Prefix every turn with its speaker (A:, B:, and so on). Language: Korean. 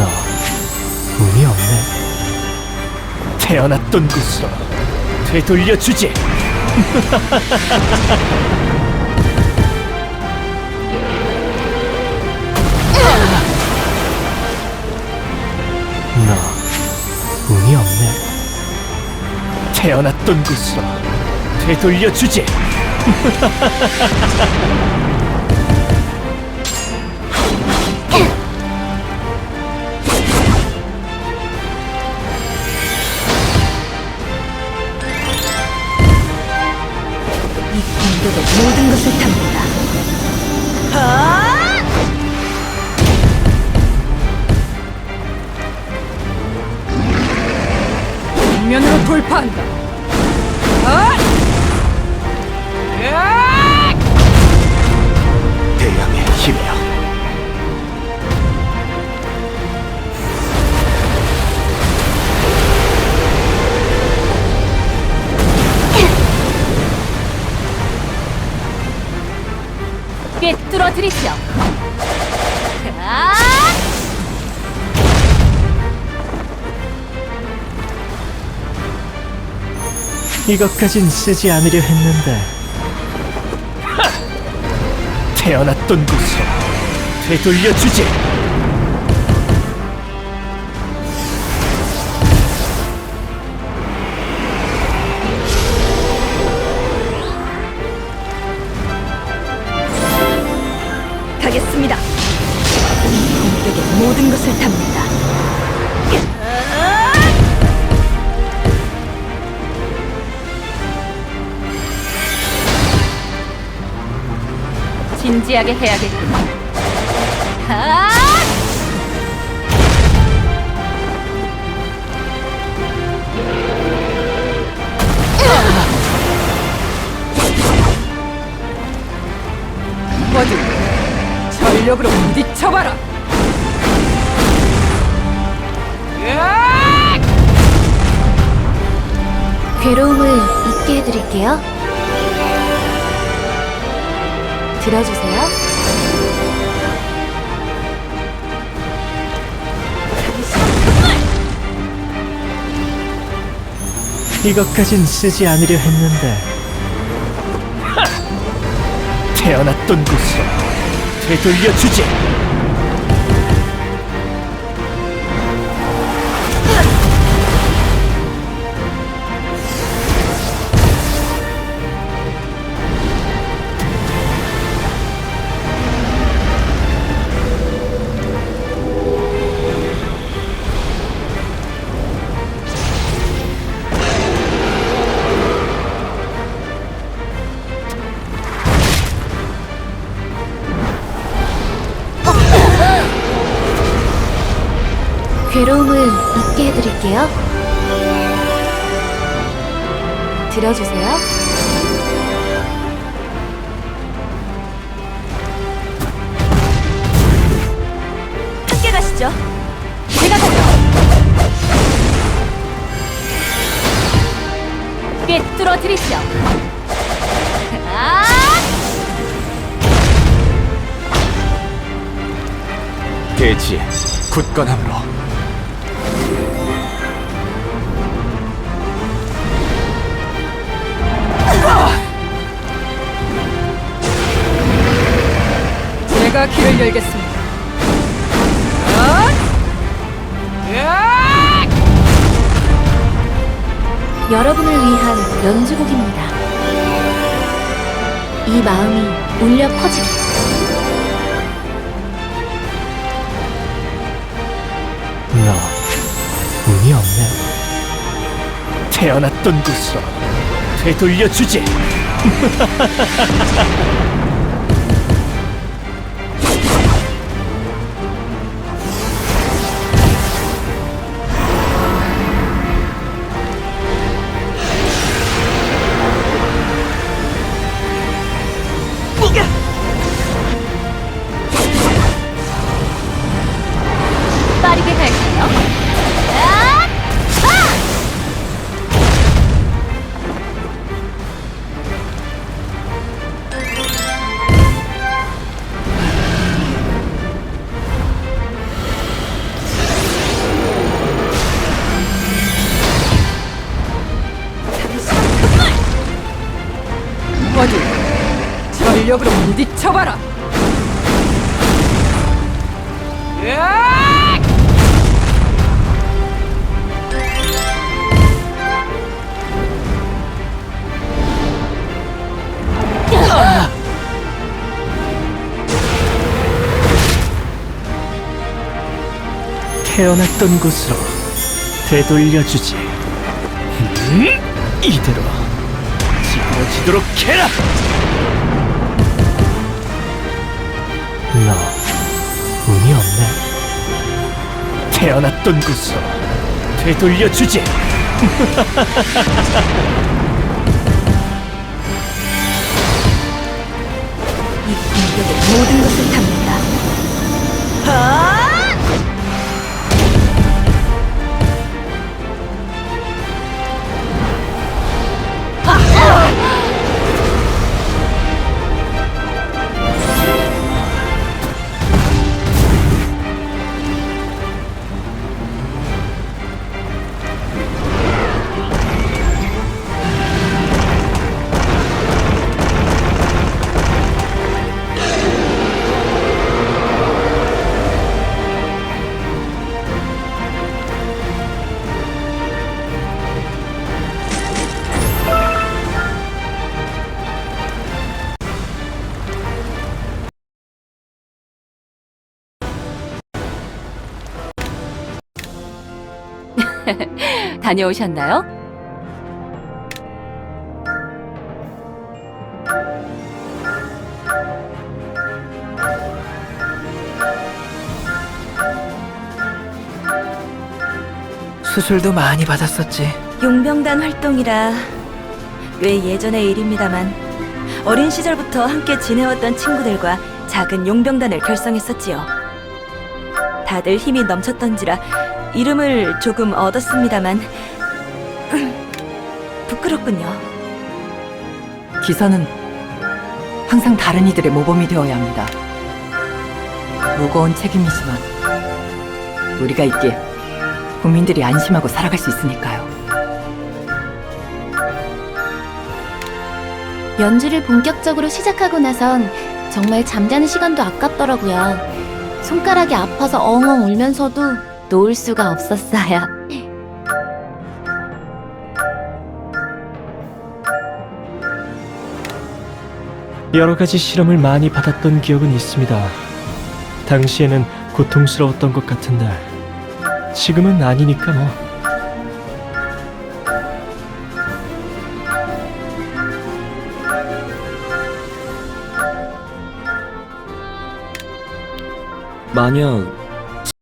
A: 너 운이 없네. 태어났던 곳으로 되돌려 주지. 너 운이 없네. 태어났던 곳으로 되돌려 주지.
B: 이 공격의 모든 것을 탑니다.
C: 정면으로 돌파한다.
A: 대양의 힘이여.
B: 꿰뚫어 드리죠. 아!
A: 이것까진 쓰지 않으려 했는데. 태어났던 곳으로 되돌려 주지.
B: 이 공격의 모든 것을 탑니다. 진지하게 해야겠군. 아!
C: 전력으로 부딪혀봐라.
B: 괴로움을 잊게 해드릴게요. 들어주세요.
A: 이것까진 쓰지 않으려 했는데. 태어났던 곳으로 되돌려 주지.
B: 괴로움을 잊게 해드릴게요. 들어주세요. 함께 가시죠. 제가 가죠. 꿰뚫어 드리죠. 아!
A: 대지의 굳건함으로.
C: 제가 길을 열겠습니다.
B: 여러분을 위한 연주곡입니다. 이 마음이 울려 퍼지게.
A: 너 운이 없네. 태어났던 곳으로 되돌려 주지.
D: 전력으로 부딪혀봐라.
A: 태어났던 곳으로 되돌려주지. 음? 이대로 찌그러지도록 해라. 너 운이 없네. 태어났던 곳으로 되돌려 주지.
E: 이 공격은 모든 것을 탑니다.
B: 다녀오셨나요?
F: 수술도 많이 받았었지.
E: 용병단 활동이라 왜 예전의 일입니다만 어린 시절부터 함께 지내왔던 친구들과 작은 용병단을 결성했었지요. 다들 힘이 넘쳤던지라 이름을 조금 얻었습니다만 부끄럽군요.
D: 기사는 항상 다른 이들의 모범이 되어야 합니다. 무거운 책임이지만 우리가 있기에 국민들이 안심하고 살아갈 수 있으니까요.
B: 연주를 본격적으로 시작하고 나선 정말 잠자는 시간도 아깝더라고요. 손가락이 아파서 엉엉 울면서도 놓을 수가 없었어요.
A: 여러 가지 실험을 많이 받았던 기억은 있습니다. 당시에는 고통스러웠던 것 같은데 지금은 아니니까 뭐.
F: 만약